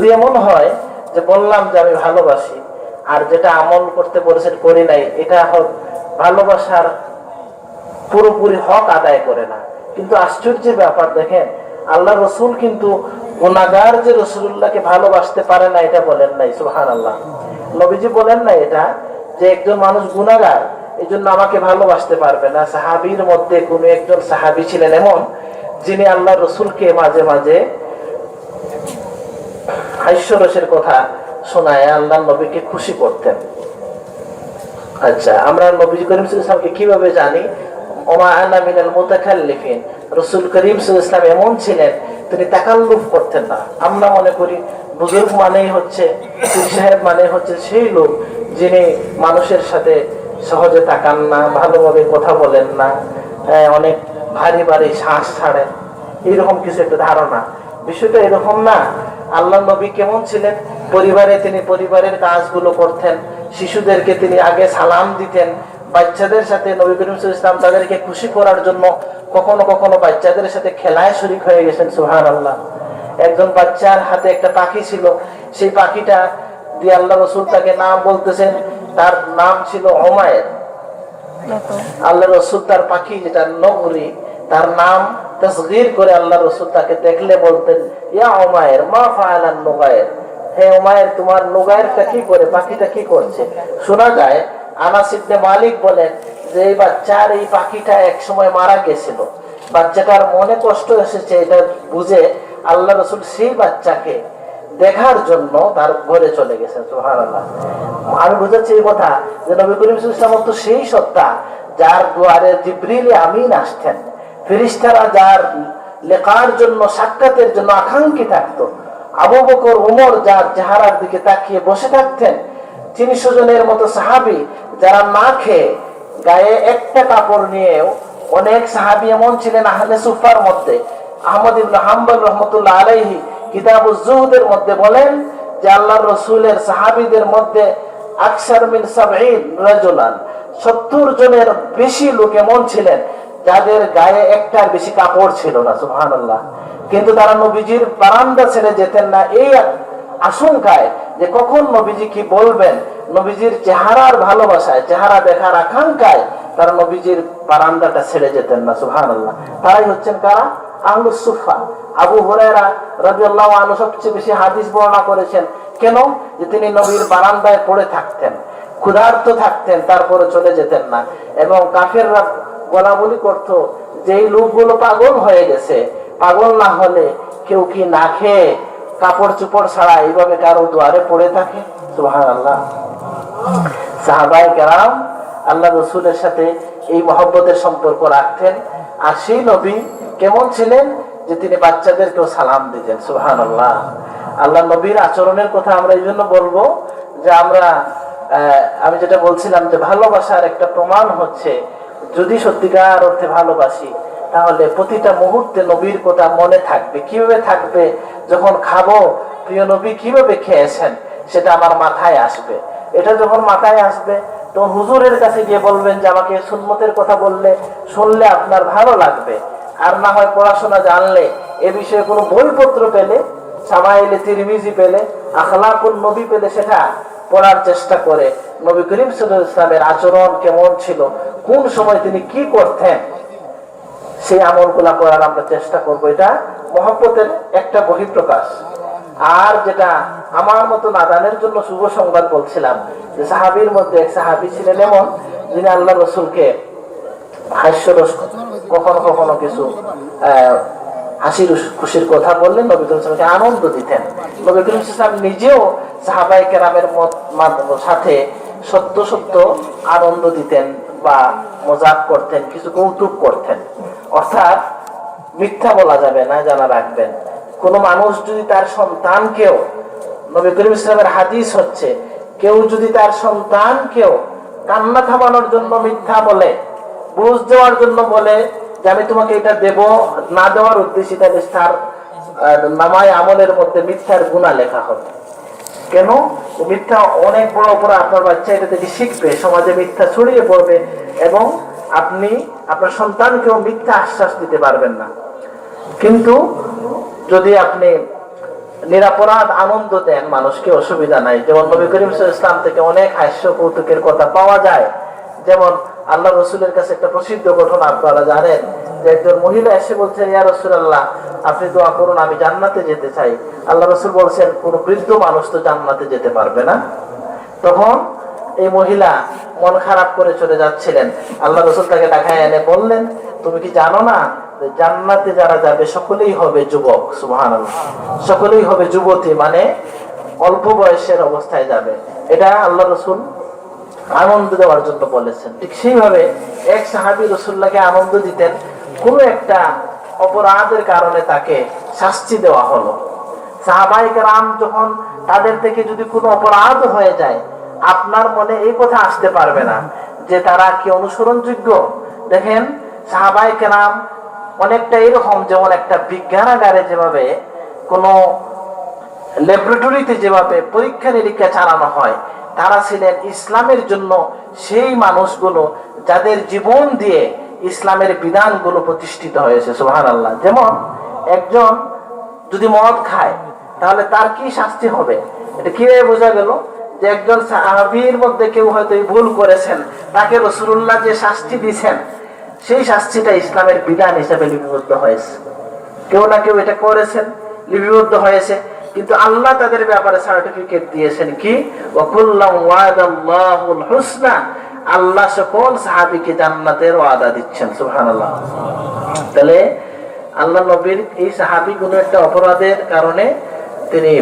যদি এমন হয় যে বললাম যে আমি ভালোবাসি, আর যেটা আমল করতে বলেছেন করি নাই, এটা হোক ভালোবাসার পুরোপুরি হক আদায় করে না। কিন্তু আশ্চর্যের ব্যাপার দেখেন, আল্লাহ রসুল কিন্তু গুনাগার যে রসুল্লাহকে ভালোবাসতে পারে না, এটা বলেন নাই সুহান আল্লাহ নবীজি বলেন না এটা, যে একজন মানুষ গুনাগার এই জন্য আমাকে ভালোবাসতে পারবে না। সাহাবির মধ্যে কোন একজন সাহাবি ছিলেন এমন, যিনি আল্লাহ রসুলকে মাঝে মাঝে হাস্যরসের কথা শোনায় আল্লাহ নবীকে খুশি করতেন। আচ্ছা আমরা নবী করিম ইসলামকে কীভাবে জানি? যিনি মানুষের সাথে সহজে তাকান না ভালোভাবে কথা বলেন না হ্যাঁ, অনেক ভারী ভারী শ্বাস ছাড়েন। এইরকম কিছু একটা ধারণা। বিষয়টা এরকম না। আল্লাহ নবী কেমন ছিলেন? পরিবারে তিনি পরিবারের কাজগুলো করতেন শিশুদেরকে তিনি আগে সালাম দিতেন। বাচ্চাদের সাথে নবী করিম ইসলাম তাদেরকে খুশি করার জন্য কখনো কখনো বাচ্চাদের সাথে খেলায় শরিক হয়ে গেছেন সুহান আল্লাহ একজন বাচ্চার হাতে একটা পাখি ছিল সেই পাখিটা দিয়ে আল্লাহ রসুল তাকে নাম বলতেছেন তার নাম ছিল অমায়ের আল্লাহ রসুল তার পাখি যেটা নগরী তার নাম তসগির করে আল্লাহ রসুল তাকে দেখলে বলতেন, ইয়া ওমায়ের মা ফায়ালান নোগায়ের। হে ওমায়ের তোমার নোগায়েরটা কি করে, পাখিটা কি করছে? শোনা যায়, আনাস ইবনে মালিক বলেন যে, এই বাচ্চার এই পাখিটা এক সময় মারা গেছিল। বাচ্চাটার মনে কষ্ট এসেছে, এটা বুঝে আল্লাহ রসুল সেই বাচ্চাকে দেখার জন্য তার ঘরে চলে গেছেন সুবহানাল্লাহ। আমি বুঝাচ্ছি এই কথা যে, নবী করিম ইসলাম তো সেই সত্তা যার দুয়ারে জিব্রিল আমিন আসতেন। ফেরিস্তারা যার লেখার জন্য, সাক্ষাতের জন্য আকাঙ্ক্ষী থাকতো, আবু বকর, উমর যার চেহারার দিকে তাকিয়ে বসে থাকতেন তিনশো জনের মতো সাহাবি, যারা না খেয়ে গায়ে একটা কাপড় নিয়েও অনেক সাহাবি এমন ছিলেন আহলে সুফার মধ্যে। আহমদ ইবনে হাম্বল রহমতুল্লাহ আলাইহি কিতাবুজ মধ্যে বলেন যে, আল্লাহর রসুলের সাহাবিদের মধ্যে আকসার মিন সাবঈন রাজুলান, সত্তর জনের বেশি লোক এমন ছিলেন যাদের গায়ে একটার বেশি কাপড় ছিল না, সুবহানাল্লাহ। কিন্তু তারা নবীজির বারান্দা ছেড়ে যেতেন না। এই আশঙ্কায় যে কখন নবীজি কি বলবেন, নবীজির চেহারার ভালোবাসায়, চেহারা দেখার আকাঙ্ক্ষায় তারা নবীজির বারান্দাটা ছেড়ে যেতেন না, সুবহানাল্লাহ। তারাই হচ্ছেন কারা? আহলুস সুফা আবু হুরায়রা রাদিয়াল্লাহু আনহু সবচেয়ে বেশি হাদিস বর্ণনা করেছেন। কেন? যে তিনি নবীর বারান্দায় পড়ে থাকতেন, ক্ষুধার্ত থাকতেন, তারপরে চলে যেতেন না। এবং কাফেররা বলা বলি করতো এই লোকগুলো পাগল হয়ে গেছে, পাগল না হলে কেউ কি না খেয়ে কাপড় চুপড় ছাড়া এইভাবে কারও দুয়ারে পড়ে থাকে? সুহান আল্লাহ সাহাবাই কেরাম আল্লাহ রসুলের সাথে এই মহব্বতের সম্পর্ক রাখতেন। আর সেই নবী কেমন ছিলেন যে তিনি বাচ্চাদেরকেও সালাম দিতেন সুহান আল্লাহ আল্লাহ নবীর আচরণের কথা আমরা এই জন্য বলব যে আমরা আমি যেটা বলছিলাম যে ভালোবাসার একটা প্রমাণ হচ্ছে যদি সত্যিকার অর্থে ভালোবাসি, তাহলে প্রতিটা মুহূর্তে নবীর কথা মনে থাকবে। কীভাবে থাকবে? যখন খাব, প্রিয় নবী কীভাবে খেয়েছেন? সেটা আমার মাথায় আসবে। এটা যখন মাথায় আসবে, তখন হুজুরের কাছে গিয়ে বলবেন যে, আমাকে সুন্মতের কথা বললে শুনলে আপনার ভালো লাগবে। আর না হয় পড়াশোনা জানলে। এ বিষয়ে কোনো বইপত্র পেলে, সামাইলে তিরমিজি পেলে আখলাকুল নবী পেলে সেটা পড়ার চেষ্টা করে। নবী করিম ইসলামের আচরণ কেমন ছিল? কোন সময় তিনি কি করতেন? সেই আমলগুলা করার আমরা চেষ্টা করব। এটা মহব্বতের একটা বহিঃপ্রকাশ। আর যেটা আমার মতো নাদানের জন্য শুভ সংবাদ বলছিলাম, যে সাহাবির মধ্যে এক সাহাবি ছিলেন এমন, যিনি আল্লাহ রসুলকে হাস্যরস কখনো কখনো কিছু হাসির খুশির কথা বললেন, নবী করিম সাল্লামকে আনন্দ দিতেন। নবী করিম নিজেও সাহাবাই কেরামের সাথে সত্য সত্য আনন্দ দিতেন বা মজাক করতেন, কিছু কৌতুক করতেন। অর্থাৎ মিথ্যা বলা যাবে না, জানা রাখবেন। কোন মানুষ যদি তার সন্তানকেও, নবী করিম ইসলামের হাদিস হচ্ছে, কেউ যদি তার সন্তানকেও কান্না থামানোর জন্য মিথ্যা বলে, বুঝ দেওয়ার জন্য বলে যে আমি তোমাকে এটা দেব, না দেওয়ার উদ্দেশ্যে তাহলে তার নামায় আমলের মধ্যে মিথ্যার গুণা লেখা হবে। কেন? ও মিথ্যা অনেক বড় বড় আপনার বাচ্চা এটা থেকে শিখবে, সমাজে মিথ্যা ছড়িয়ে পড়বে এবং আপনি, আপনার সন্তানকেও মিথ্যা আশ্বাস দিতে পারবেন না। কিন্তু যদি আপনি নিরাপরাধ আনন্দ দেন, মানুষকে অসুবিধা নাই। যেমন নবী করিম ইসলাম থেকে অনেক হাস্য কৌতুকের কথা পাওয়া যায়। যেমন আল্লাহ রসুলের কাছে একটা প্রসিদ্ধ ঘটনা আপনারা জানেন একজন মহিলা এসে বলছেন ইয়া রসুলাল্লাহ, আপনি দোয়া করুন, আমি জান্নাতে যেতে চাই। আল্লাহ রসুল বলছেন, কোন বৃদ্ধ মানুষ তো জান্নাতে যেতে পারবে না। তখন এই মহিলা মন খারাপ করে চলে যাচ্ছিলেন। আল্লাহ রসুল তাকে দেখায় এনে বললেন, তুমি কি জানো না জান্নাতে যারা যাবে, সকলেই হবে যুবক? সুবহান সকলেই হবে যুবতী মানে অল্প বয়সের অবস্থায় যাবে। এটা আল্লাহ রসুল আনন্দ দেওয়ার জন্য বলেছেন। ঠিক সেইভাবে এক সাহাবি রসুল্লাহকে আনন্দ দিতেন। কোনো একটা অপরাধের কারণে তাকে শাস্তি দেওয়া হলো। সাহাবাহিক রাম যখন তাদের থেকে যদি কোনো অপরাধ হয়ে যায়, আপনার মনে এই কথা আসতে পারবে না যে তারা কি অনুসরণযোগ্য? দেখেন সাহাবাহিক রাম অনেকটা এরকম যেমন একটা বিজ্ঞানাগারে যেভাবে কোনো ল্যাবরেটরিতে যেভাবে পরীক্ষা নিরীক্ষা চালানো হয়, তারা ছিলেন ইসলামের জন্য সেই মানুষগুলো যাদের জীবন দিয়ে ইসলামের বিধানগুলো প্রতিষ্ঠিত হয়েছে সুহান আল্লাহ যেমন, একজন যদি মদ খায়, তাহলে তার কি শাস্তি হবে? এটা কীভাবে বোঝা গেল? যে একজন সাহাবির মধ্যে কেউ হয়তো ভুল করেছেন, তাকে রসুল্লাহ যে শাস্তি দিয়েছেন, সেই শাস্তিটা ইসলামের বিধান হিসেবে লিপিবদ্ধ হয়েছে। কেউ না কেউ এটা করেছেন, লিপিবদ্ধ হয়েছে, কিন্তু আল্লাহ তাদের ব্যাপারে সার্টিফিকেট দিয়েছেন কি? ওয়াদাল্লাহুল হুসনা আল্লাহ সকল সাহাবীকে জান্নাতের ওয়াদা দিচ্ছেন, সুবহানাল্লাহ। তাহলে আল্লাহ নবীর এই সাহাবী কোনো একটা অপরাধের কারণে তিনি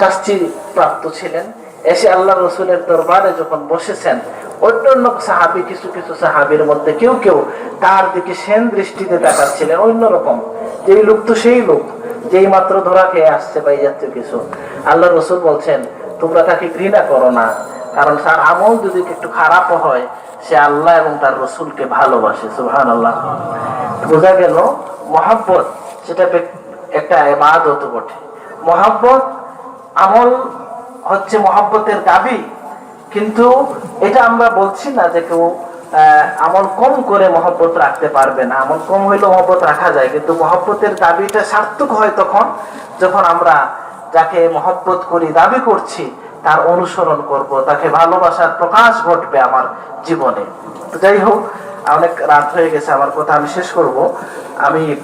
শাস্তি প্রাপ্ত ছিলেন। এসে আল্লাহ রসুলের দরবারে যখন বসেছেন, অন্য অন্য সাহাবি, কিছু কিছু সাহাবির মধ্যে কেউ কেউ তার দিকে সেন দৃষ্টিতে তাকাচ্ছিলেন, অন্যরকম। যেই লোক তো সেই লোক, যেই মাত্র ধরা খেয়ে আসছে বা জাতীয় কিছু। আল্লাহ রসুল বলছেন, তোমরা তাকে ঘৃণা করো না। কারণ তার আমল যদি একটু খারাপও হয়, সে আল্লাহ এবং তার রসুলকে ভালোবাসে সুহান আল্লাহ বোঝা গেল, মহাব্বত সেটা একটা এবাদত বটে। মহাব্বত, আমল হচ্ছে মহাব্বতের দাবি। কিন্তু এটা আমরা বলছি না যে কেউ আমল কম করে মহব্বত রাখতে পারবে না। আমল কম হইলেও মহব্বত রাখা যায়। কিন্তু মহব্বতের দাবিটা সার্থক হয় তখন, যখন আমরা যাকে মহব্বত করি, দাবি করছি তার অনুসরণ করব, তাকে ভালোবাসার প্রকাশ ঘটবে আমার জীবনে। যাই হোক অনেক রাত হয়ে গেছে, আমার কথা আমি শেষ করব। আমি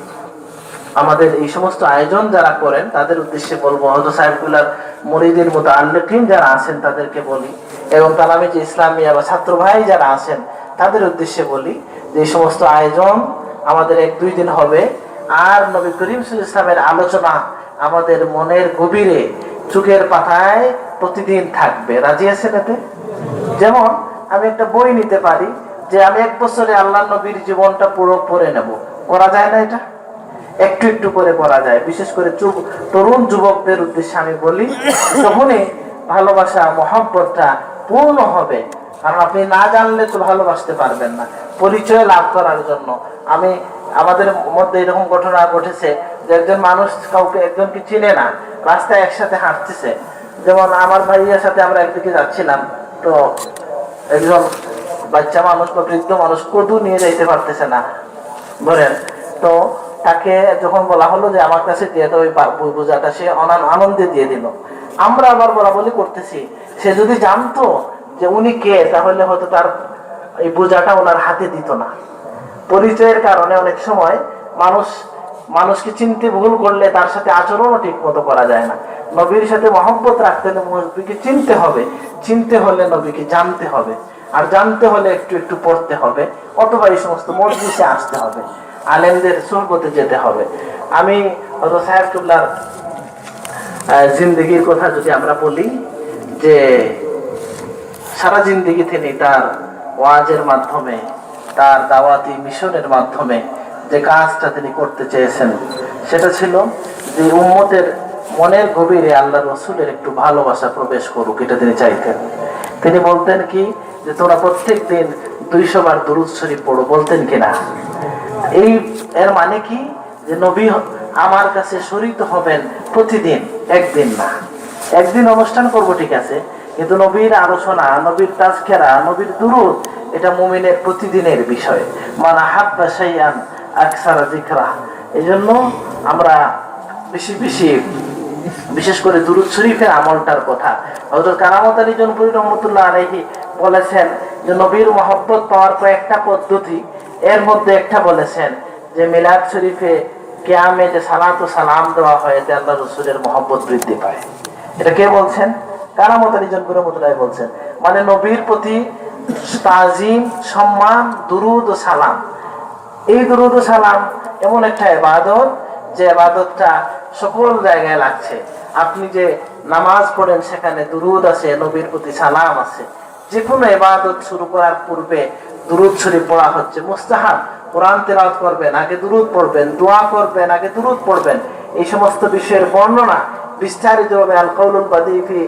আমাদের এই সমস্ত আয়োজন যারা করেন, তাদের উদ্দেশ্যে বলব হয়তো সাহেবগুলার মরিদের মতো আল্লেকিন যারা আছেন, তাদেরকে বলি। এবং তালামি যে ইসলামিয়া বা ছাত্র ভাই যারা আছেন, তাদের উদ্দেশ্যে বলি যে, এই সমস্ত আয়োজন আমাদের এক দুই দিন হবে। আর নবী করিম ইসলামের আলোচনা আমাদের মনের গভীরে, চোখের পাতায় প্রতিদিন থাকবে। রাজি আছেন এতে যেমন, আমি একটা বই নিতে পারি যে আমি এক বছরে আল্লাহ নবীর জীবনটা পুরো পড়ে নেব। করা যায় না এটা? একটু একটু করে করা যায়। বিশেষ করে তরুণ যুবকদের উদ্দেশ্যে আমি বলি, তখনই ভালোবাসা, মহব্বতটা পূর্ণ হবে। কারণ আপনি না জানলে তো ভালোবাসতে পারবেন না। পরিচয় লাভ করার জন্য। আমি, আমাদের মধ্যে এরকম ঘটনা ঘটেছে যে একজন মানুষ কাউকে, একজনকে চিনে না। রাস্তায় একসাথে হাঁটতেছে। যেমন আমার ভাইয়ের সাথে আমরা একদিকে যাচ্ছিলাম, তো একজন বাচ্চা মানুষ বা বৃদ্ধ মানুষ কদু নিয়ে যাইতে পারতেছে না, ধরেন। তো তাকে যখন বলা হলো যে আমার কাছে দিয়ে দাও ওই বোঝাটা, সে অনান- আনন্দে দিয়ে দিল। আমরা আবার বলা বলি করতেছি। সে যদি জানতো যে উনি কে, তাহলে হয়তো তার এই বোঝাটা ওনার হাতে দিত না। পরিচয়ের কারণে অনেক সময় মানুষ মানুষকে চিনতে ভুল করলে তার সাথে আচরণও ঠিক মতো করা যায় না। নবীর সাথে মহব্বত রাখতে হলে নবীকে চিনতে হবে। চিনতে হলে নবীকে জানতে হবে। আর জানতে হলে একটু একটু পড়তে হবে। অথবা এই সমস্ত মসজিদে আসতে হবে। আলেমদের সোহবতে যেতে হবে। আমি হয়তো জিন্দগির কথা যদি আমরা বলি, যে সারা জিন্দগি তিনি তার ওয়াজের মাধ্যমে, তার দাওয়াতি মিশনের মাধ্যমে যে কাজটা তিনি করতে চেয়েছেন, সেটা ছিল যে উম্মতের মনের গভীরে আল্লাহ রসুলের একটু ভালোবাসা প্রবেশ করুক, এটা তিনি চাইতেন। তিনি বলতেন কি, যে তোমরা প্রত্যেক দিন দুইশো বার দুরুদ শরীফ পড়ো, বলতেন কিনা এই এর মানে কি? যে নবী আমার কাছে শরিত হবেন প্রতিদিন, একদিন না। একদিন অনুষ্ঠান করব, ঠিক আছে, কিন্তু নবীর আলোচনা, নবীর তাজকেরা, নবীর দুরুদ, এটা মুমিনের প্রতিদিনের বিষয়। মানে হাব্বা সাইয়ান আমরা বেশি বেশি, বিশেষ করে দুরুদ শরীফের আমলটার কথা। হজরত কারামত আলী জনপুরি রহমতুল্লাহ আলহি বলেছেন যে, নবীর মহব্বত পাওয়ার কয়েকটা পদ্ধতি। এর মধ্যে একটা বলেছেন যে, মিলাদ শরীফে কেয়ামে যে সালাত ও সালাম দেওয়া হয়, এতে আল্লাহ রসুলের মহব্বত বৃদ্ধি পায়। এটা কে বলছেন? কারামত আলী জনপুরি রহমতুল্লাহ বলছেন। মানে নবীর প্রতি তাজিম, সম্মান, দুরুদ ও সালাম। এই দুরুদ সালাম এমন একটা এবাদত যে এবাদতটা সকল জায়গায় লাগছে। আপনি যে নামাজ পড়েন সেখানে দুরুদ আছে, নবীর প্রতি সালাম আছে। যে কোনো এবাদত শুরু করার পূর্বে দুরুদ শরীফ পড়া হচ্ছে মুস্তাহাব। কোরআন তেলাওয়াত করবেন, আগে দুরুদ পড়বেন, দোয়া করবেন, আগে দুরুদ পড়বেন। এই সমস্ত বিষয়ের বর্ণনা বিস্তারিতভাবে আল কৌলুল বাদিফি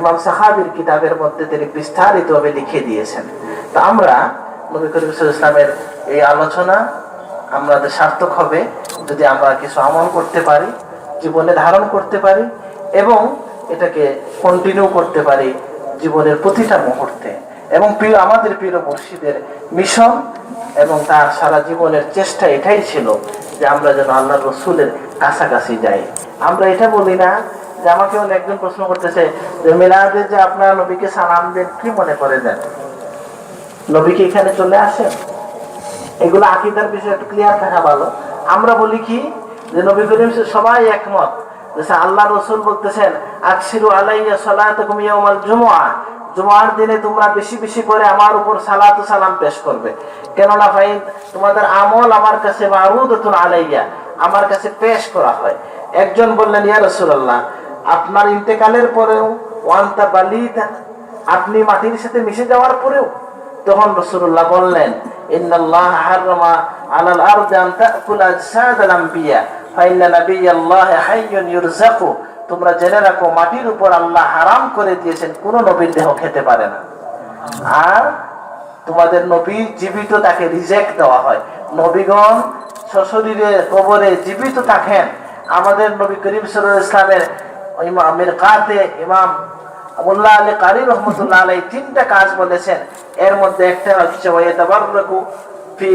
ইমাম সাহাবির কিতাবের মধ্যে তিনি বিস্তারিতভাবে লিখে দিয়েছেন। তা আমরা নবী করিম ইসলামের এই আলোচনা আমাদের সার্থক হবে যদি আমরা কিছু আমল করতে পারি, জীবনে ধারণ করতে পারি এবং এটাকে কন্টিনিউ করতে পারি জীবনের প্রতিটা মুহূর্তে। এবং প্রিয়, আমাদের প্রিয় মুর্শিদের মিশন এবং তার সারা জীবনের চেষ্টা এটাই ছিল যে আমরা যেন আল্লাহ রসুলের কাছাকাছি যাই। আমরা এটা বলি না যে আমাকে একজন প্রশ্ন করতেছে যে মিলাদে যে আপনার নবীকে সালাম দেন কি মনে করে দেন নবী কি এখানে চলে আসেন? এগুলো আকিদার বিষয়ে একটু ক্লিয়ার থাকা ভালো। আমরা বলি কি, যে নবী করিম সবাই একমত আল্লাহ রসুল বলতেছেন, আকসিরু আলাইয়া সালাতাকুম ইয়াউমাল জুমআ। জুমার দিনে তোমরা বেশি বেশি করে আমার উপর সালাত সালাম পেশ করবে। কেননা ভাই, তোমাদের আমল আমার কাছে মারুদাতুন আলাইয়া, আমার কাছে পেশ করা হয়। একজন বললেন, ইয়া রাসূলুল্লাহ, আপনার ইন্তেকালের পরেও ওয়ান্তা বালিদা, আপনি মাটির সাথে মিশে যাওয়ার পরেও তখন রসুল্লাহ বললেন তোমরা জেনে রাখো, মাটির উপর আল্লাহ হারাম করে দিয়েছেন, কোন নবীর দেহ খেতে পারে না। আর তোমাদের নবী জীবিত তাকে রিজেক্ট দেওয়া হয়। নবীগণ সশরীরে, কবরে জীবিত থাকেন। আমাদের নবী করিম আলাইহি ইসলামের ইমামের কাতে ইমাম মোল্লা আলী কারি রহমতুল্লাহ আলাই তিনটা কাজ বলেছেন। এর মধ্যে একটা হচ্ছে ওয়াইতাবাররাকু ফি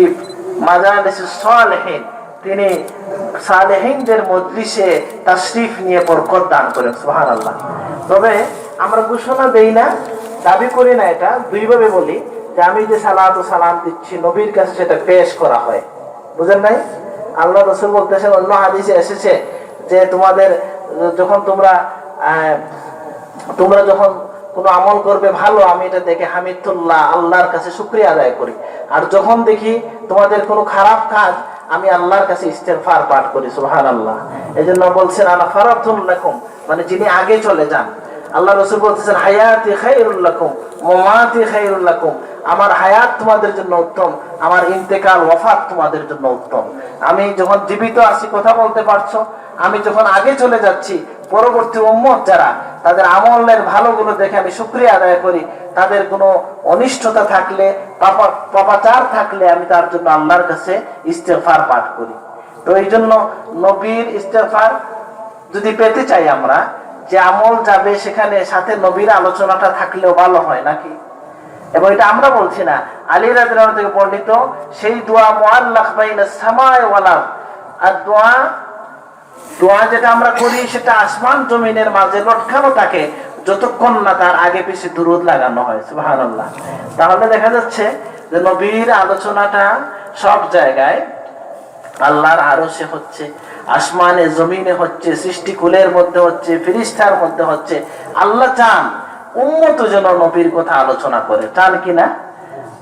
মাজালিস সালেহিন। তিনি সালেহিনদের মজলিসে তাশরিফ নিয়ে বরকত দান করেন, সুবহানাল্লাহ। তবে আমরা ঘোষণা দেই না, দাবি করি না এটা। দুইভাবে বলি, যে আমি যে সালাত ও সালাম দিচ্ছি, নবীর কাছে সেটা পেশ করা হয়। বুঝেন নাই? আল্লাহ রসুল বলতেছেন, অন্য হাদিসে এসেছে যে তোমাদের, যখন তোমরা তোমরা যখন কোনো আমল করবে ভালো, আমি এটা দেখে হামিদুল্লাহ আল্লাহর কাছে শুক্রিয়া আদায় করি। আর যখন দেখি তোমাদের কোনো খারাপ কাজ, আমি আল্লাহর কাছে ইস্তেগফার পাঠ করি সুবহান আল্লাহ এই জন্য বলছেন আনা ফারাতুল লাকুম মানে যিনি আগে চলে যান। আল্লাহ রসুল বলতেছেন, হায়াতি খাইরুল লাকুম, মামাতি খাইরুল লাকুম আমার হায়াত তোমাদের জন্য উত্তম, আমার ইন্তেকাল, ওয়াফাত তোমাদের জন্য উত্তম আমি যখন জীবিত আছি, কথা বলতে পারছ, আমি যখন আগে চলে যাচ্ছি, পরবর্তী উম্মত যারা তাদের আমলের ভালোগুলো দেখে আমি শুক্রিয়া আদায় করি। তাদের কোনো অনিষ্টতা থাকলে পাপাচার থাকলে আমি তার জন্য আল্লাহর কাছে ইস্তেফার পাঠ করি। তো এই জন্য নবীর ইস্তেফার যদি পেতে চাই আমরা, যে আমল যাবে সেখানে সাথে নবীর আলোচনাটা থাকলেও ভালো হয় নাকি? এবং এটা আমরা বলছি না, আলী রাদিয়াল্লাহু থেকে বর্ণিত, সেই দোয়া মুআল্লাক বাইনা সামায় ওয়াল। আর দোয়া দোয়া যেটা আমরা করি, সেটা আসমান জমিনের মাঝে লটকানো থাকে যতক্ষণ না তার আগে পিছে দুরুদ লাগানো হয়, সুবহানাল্লাহ। তাহলে দেখা যাচ্ছে যে নবীর আলোচনাটা সব জায়গায় আল্লাহর আরশে হচ্ছে, আসমানে জমিনে হচ্ছে, সৃষ্টিকুলের মধ্যে হচ্ছে, ফিরিস্তার মধ্যে হচ্ছে। আল্লাহ চান উন্মত যেন নবীর কথা আলোচনা করে। চান কিনা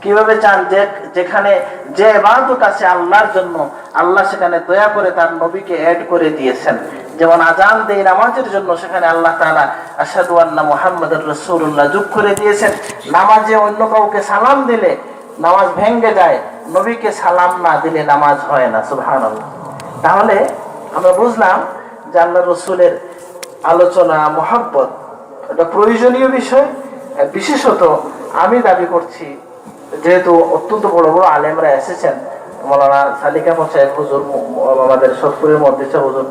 কীভাবে চান? যে যেখানে যে এবাদত আছে আল্লাহর জন্য, আল্লাহ সেখানে দয়া করে তার নবীকে অ্যাড করে দিয়েছেন। যেমন আজান দেই নামাজের জন্য, সেখানে আল্লাহ তাআলা আশহাদু আন্না মুহাম্মাদুর রাসূলুল্লাহ যোগ করে দিয়েছেন। নামাজে অন্য কাউকে সালাম দিলে নামাজ ভেঙ্গে যায়, নবীকে সালাম না দিলে নামাজ হয় না, সুবহানাল্লাহ। তাহলে আমরা বুঝলাম যে আল্লাহ রসুলের আলোচনা মহাব্বত, এটা প্রয়োজনীয় বিষয়। বিশেষত আমি দাবি করছি যেহেতু অত্যন্ত বড় বড় আলেমরা এসেছেন, মৌলানা সালিকা মশাই হুজুর, আমাদের সৎপুরের মধ্যে হুজুর,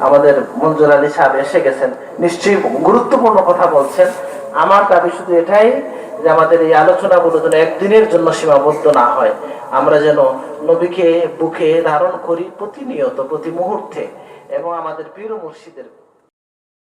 আমাদের মঞ্জুর আলী সাহেব এসে গেছেন। নিশ্চয়ই গুরুত্বপূর্ণ কথা বলছেন। আমার দাবি শুধু এটাই যে আমাদের এই আলোচনাগুলো যেন একদিনের জন্য সীমাবদ্ধ না হয়। আমরা যেন নবীকে বুকে ধারণ করি প্রতিনিয়ত, প্রতি মুহূর্তে, এবং আমাদের পীর মুর্শিদের